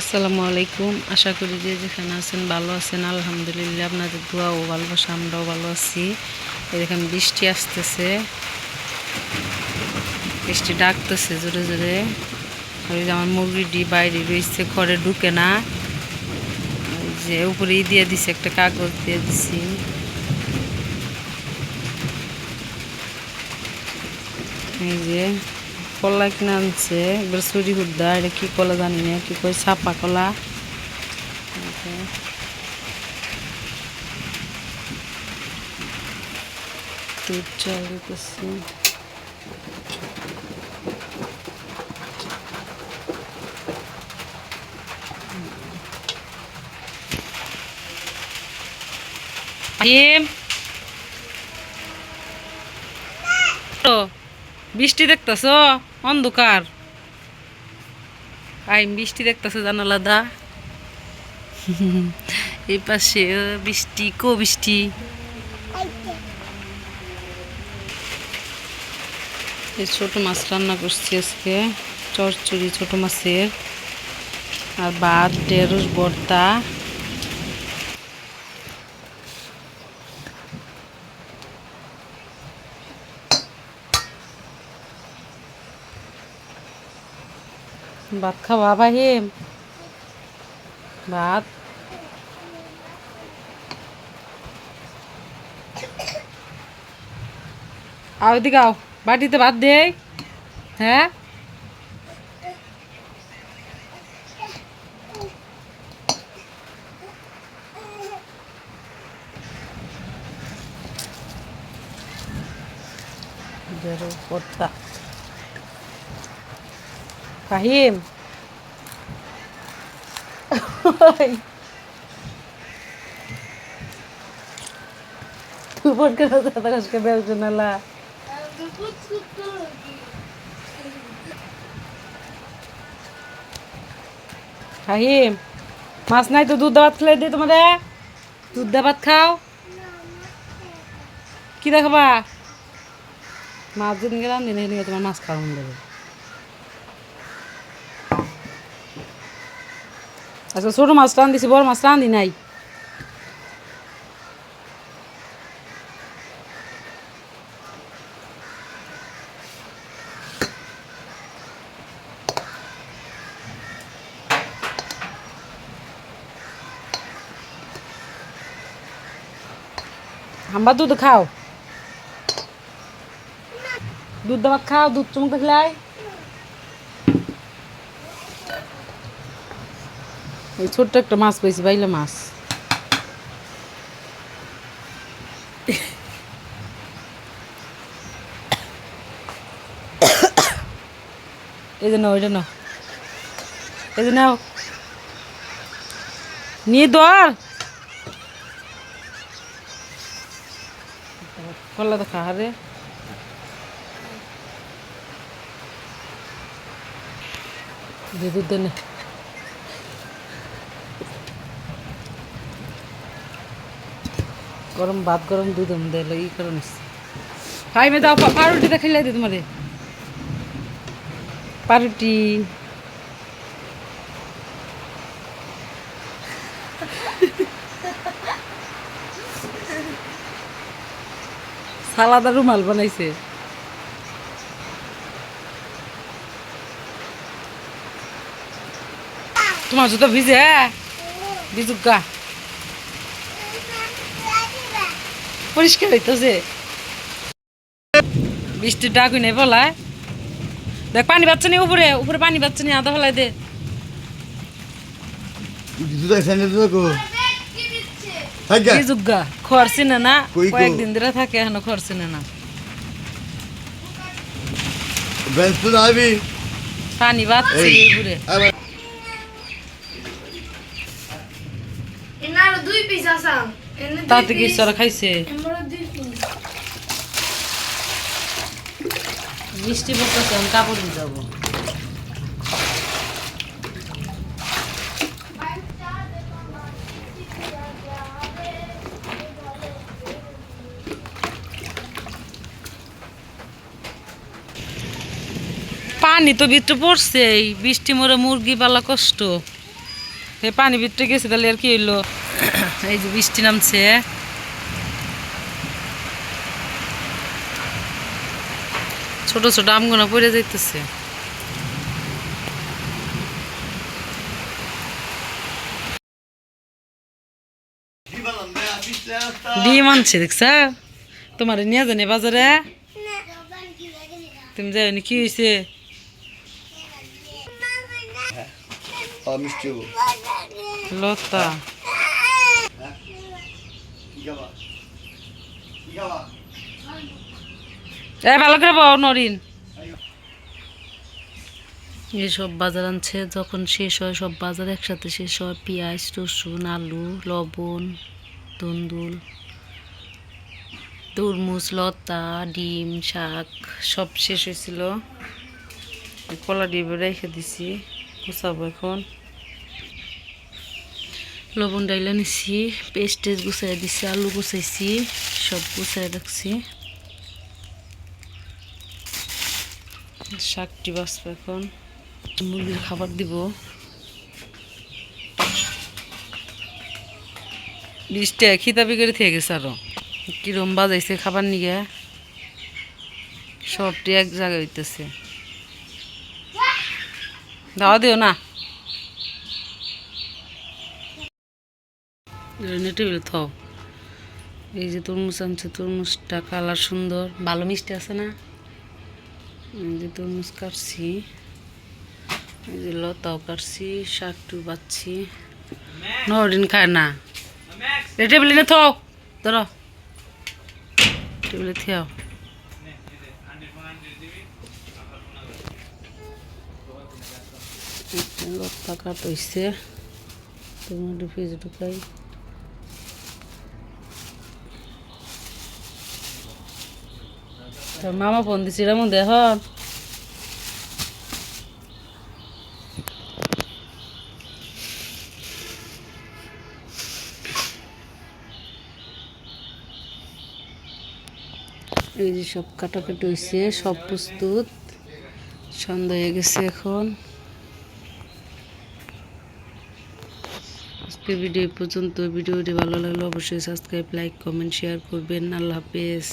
আসসালামু আলাইকুম। আশা করি যে যেখানে আছেন ভালো আছেন। আলহামদুলিল্লাহ আপনাদের দোয়া ও ভালোবাসা, আমরাও ভালো আছি। এরকম বৃষ্টি আসতেছে। বৃষ্টি ডাকতেছে জোরে জোরে। ওই যে আমার মুরগিটি বাইরে রয়েছে, ঘরে ঢুকে না। ওই যে উপরেই দিয়ে দিছে, একটা কাগজ দিয়ে দিছি। এই যে কলা কিনে আনছে, একবার চুরি হুদ্দা, এটা কি কলা জানি না, কি কয়, ছাপা কলা। দুধ চাল দিতেছি আহিম তো বৃষ্টি দেখতেছ? অন্ধকার। আইম বৃষ্টি দেখতেছ জানালা দা? এই পাশে বৃষ্টি, কো বৃষ্টি? এই ছোট মাছ রান্না করছি আজকে চরচড়ি ছোট মাছের। আর ভাত, ঢেঁড়স, ভর্তা। ভাত খাওয়া ভাইম ভাত। আও এদিকে আও বাটিতে ভাত দে। হ্যাঁ? কর্তা ফাহিম বোন কেন দাদা কাছকে বেলছো নালা ফাহিম, মাছ নাই তো দুধ ভাত খেলে দে তোমাদের? দুধ ভাত খাও? কি দেখাবা? মাছ দিন গেলাম দিনে তোমার মাছ খাওয়া দেবে। আচ্ছা ছোটো মাছ রান দিছি বড় মাছ রান্ধি নাই হাম্বা দুধ খাও দুধ ভাত খাও দুধ চুমুক দেখলাই এই ছোট্ট একটা মাছ পেয়েছি বাইলে মাছ। এই যে নাও, এটা নাও। এই যে নিয়ে দর কল্লা তো খা দুধ দে গরম, ভাত গরম, দুধ দিল ই নিচ্ছি খাই মে দাও, পা- পাউরুটিটা খেলে দি তোমারে। পাউরুটি। সালাদা রুমাল বানাইছে। তোমার জুতো ভিজে ভিজুক গা। পরিষ্কার হইতেছে। বৃষ্টির ডাকুই নেই বলায়। দেখ পানি পাচ্ছে নি উপরে উপরে পানি পাচ্ছে নি আদা ফেলাই দে। খরচি না? কয়েকদিন ধরে থাকে এখনও খরচি না। না পানি বাচ্ছে উপরে। দুই পিস আসাম। তাতে কি চড়া খাইছে। বৃষ্টি পড়তেছে আমি কাপড় দিয়ে যাব। পানি তো ভিতরে পড়ছে এই বৃষ্টি মরে মুরগি পালা কষ্ট। এই পানি ভিতরে গেছে তাহলে আর কি হইল? এই যে বৃষ্টি নামছে। ছোট ছোট আমগুনা পড়ে যাইতেছে। ডিম আনছে দেখছা? তোমার নিয়ে জানে বাজারে? তুমি যাও কি হয়েছে মিষ্টি লতা। এসব বাজার আনছে, যখন শেষ হয় সব বাজার একসাথে শেষ হয়। পেঁয়াজ, রসুন, আলু, লবণ তন্দুল তরমুজ, লতা, ডিম, শাক, সব শেষ হয়েছিল। কলা ডিম রেখে দিছি, গুছাবো এখন। লবণ ডাইলা নিছি পেস্ট টেস্ট গুছাই দিছি, আলু গুছাইছি, সব গুছাই রাখছি। শাকটি বাঁচবো এখন। মুরগির খাবার দিব। বৃষ্টি খিতাবি করে থেকে গেছে আরও। কিরম বাজাইছে খাবার নিয়ে? সবটি এক জায়গায় হইতেছে। দাওয়া দিও না। টেবিল থাও। এই যে তরমুজ আনছে, তরমুজটা কালার সুন্দর। ভালো মিষ্টি আছে না? এই যে তরমুজ কাটছি। এই যে লতাও কাটছি শাকটু বাচ্ছি নদিন খায় না। টেবিলে নে থাও। ধরো। টেবিলে থিয়াও। লতা কাট তোমার ফ্রিজ ঢুকাই তোর মামা ফোন দিছি রে মধ্যে এই যে সব কাটাকাটি হয়েছে সব প্রস্তুত। সন্ধ্যা হয়ে গেছে এখন। আজকের ভিডিও পর্যন্ত। ভিডিওটি ভালো লাগলে অবশ্যই সাবস্ক্রাইব, লাইক, কমেন্ট, শেয়ার করবেন। আল্লাহ হাফেজ।